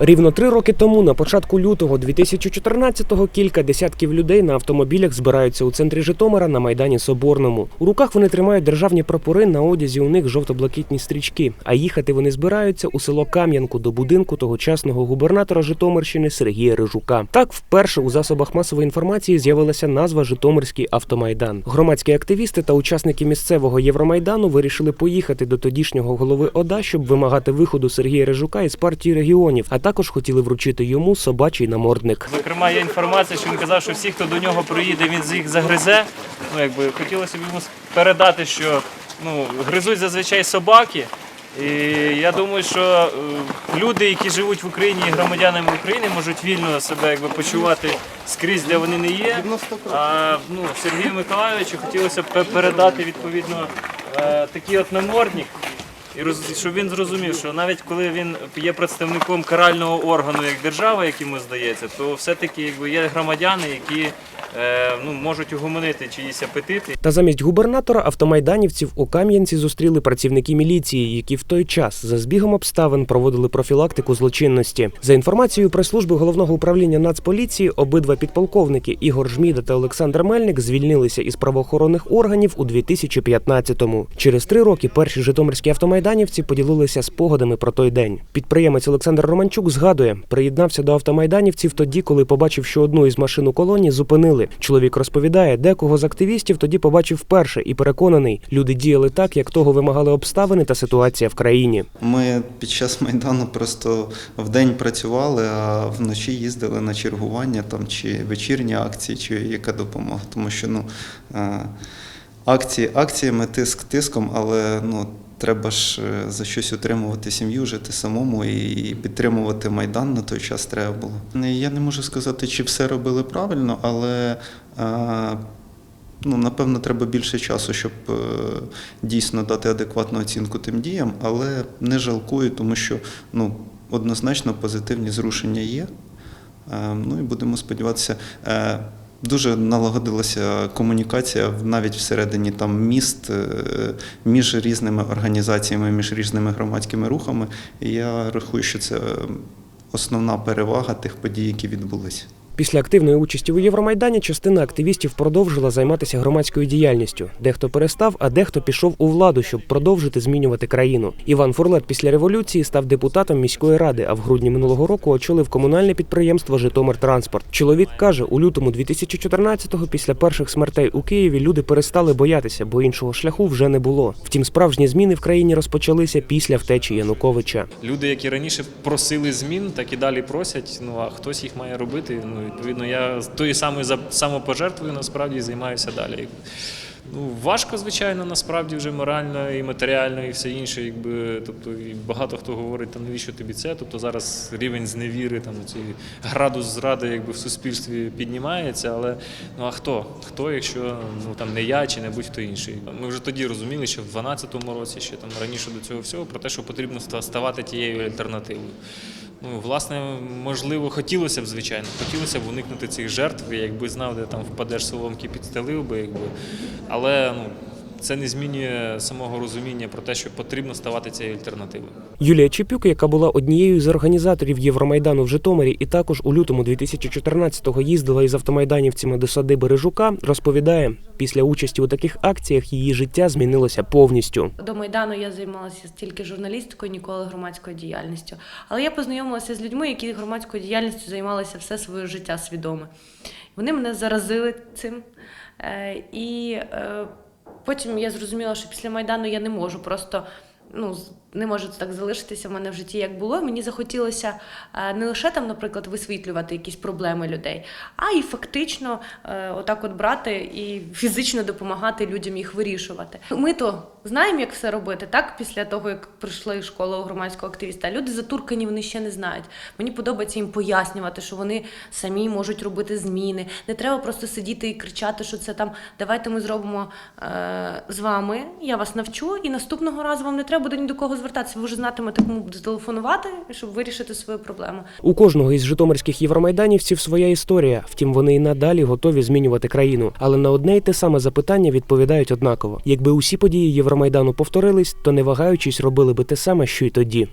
Рівно три роки тому, на початку лютого 2014-го, кілька десятків людей на автомобілях збираються у центрі Житомира на майдані Соборному. У руках вони тримають державні прапори. На одязі у них жовто-блакитні стрічки. А їхати вони збираються у село Кам'янку до будинку тогочасного губернатора Житомирщини Сергія Рижука. Так, вперше у засобах масової інформації з'явилася назва Житомирський автомайдан. Громадські активісти та учасники місцевого Євромайдану вирішили поїхати до тодішнього голови ОДА, щоб вимагати виходу Сергія Рижука із партії регіонів, а також хотіли вручити йому собачий намордник. Зокрема, є інформація, що він казав, що всі, хто до нього приїде, він їх загризе. Ну, якби хотілося б йому передати, що ну, гризуть зазвичай собаки. І я думаю, що е, люди, які живуть в Україні і громадянами України, можуть вільно себе якби, почувати скрізь, де вони не є. А ну, Сергію Миколайовичу хотілося б передати відповідно е, такий от намордник. І роз- щоб він зрозумів, що навіть коли він є представником карального органу як держава, як йому здається, то все-таки якби є громадяни, які ну, можуть угомонити чиїсь апетити. Та замість губернатора автомайданівців у Кам'янці зустріли працівники міліції, які в той час за збігом обставин проводили профілактику злочинності. За інформацією прес-служби головного управління Нацполіції, обидва підполковники Ігор Жміда та Олександр Мельник звільнилися із правоохоронних органів у 2015-му. Через три роки перші житомирські автомайданівці поділилися спогадами про той день. Підприємець Олександр Романчук згадує, приєднався до автомайданівців тоді, коли побачив, що одну із машин у колоні зупинили. Чоловік розповідає, декого з активістів тоді побачив вперше і переконаний, люди діяли так, як того вимагали обставини та ситуація в країні. Ми під час Майдану просто вдень працювали, а вночі їздили на чергування там, чи вечірні акції, чи яка допомога. Тому що ну, е, акції, акціями тиск тиском, але ну, треба ж е, за щось утримувати сім'ю, жити самому і підтримувати Майдан на той час треба було. Я не можу сказати, чи все робили правильно, але. е, Ну, напевно, треба більше часу, щоб е, дійсно дати адекватну оцінку тим діям, але не жалкую, тому що ну, однозначно позитивні зрушення є. Е, Ну і будемо сподіватися. Дуже налагодилася комунікація навіть всередині там міст е, між різними організаціями, між різними громадськими рухами. І я рахую, що це основна перевага тих подій, які відбулися. Після активної участі у Євромайдані частина активістів продовжила займатися громадською діяльністю. Дехто перестав, а дехто пішов у владу, щоб продовжити змінювати країну. Іван Фурлет після революції став депутатом міської ради, а в грудні минулого року очолив комунальне підприємство Житомиртранспорт. Чоловік каже, у лютому 2014-го, після перших смертей у Києві, люди перестали боятися, бо іншого шляху вже не було. Втім, справжні зміни в країні розпочалися після втечі Януковича. Люди, які раніше просили змін, так і далі просять. Ну а хтось їх має робити. Ну відповідно, я самої за- самопожертвою насправді займаюся далі. Ну, важко, звичайно, насправді вже морально і матеріально, і все інше. Якби, тобто, і багато хто говорить, там навіщо тобі це? Тобто зараз рівень зневіри, там цей градус зради якби в суспільстві піднімається. Але ну а хто? Хто, якщо ну там не я чи не будь-хто інший? Ми вже тоді розуміли, що в 12-му році, ще там раніше до цього всього, про те, що потрібно ставати тією альтернативою. Ну, власне, можливо, хотілося б, звичайно, хотілося б уникнути цих жертв, якби знав, де там впадеш соломки, підстелив би, якби. Але ну, це не змінює самого розуміння про те, що потрібно ставати цією альтернативою. Юлія Чепюк, яка була однією з організаторів Євромайдану в Житомирі, і також у лютому 2014-го їздила із автомайданівцями до садиби Рижука, розповідає, після участі у таких акціях її життя змінилося повністю. До Майдану я займалася тільки журналістикою, ніколи громадською діяльністю. Але я познайомилася з людьми, які громадською діяльністю займалися все своє життя свідоме. Вони мене заразили цим. Е, І е, потім я зрозуміла, що після Майдану я не можу просто. Ну, не може так залишитися в мене в житті, як було. Мені захотілося е, не лише там, наприклад, висвітлювати якісь проблеми людей, а й фактично е, отак от брати і фізично допомагати людям їх вирішувати. Ми то знаємо, як все робити, так після того, як прийшли школу громадського активіста. Люди затуркані, вони ще не знають. Мені подобається їм пояснювати, що вони самі можуть робити зміни. Не треба просто сидіти і кричати, що це там давайте ми зробимо е, з вами. Я вас навчу, і наступного разу вам не треба буде ні до кого звертатися. Ви вже знатимете, кому буде телефонувати, щоб вирішити свою проблему. У кожного із житомирських євромайданівців своя історія. Втім, вони і надалі готові змінювати країну. Але на одне й те саме запитання відповідають однаково: якби усі події Євромайдану повторились, то не вагаючись робили би те саме, що й тоді.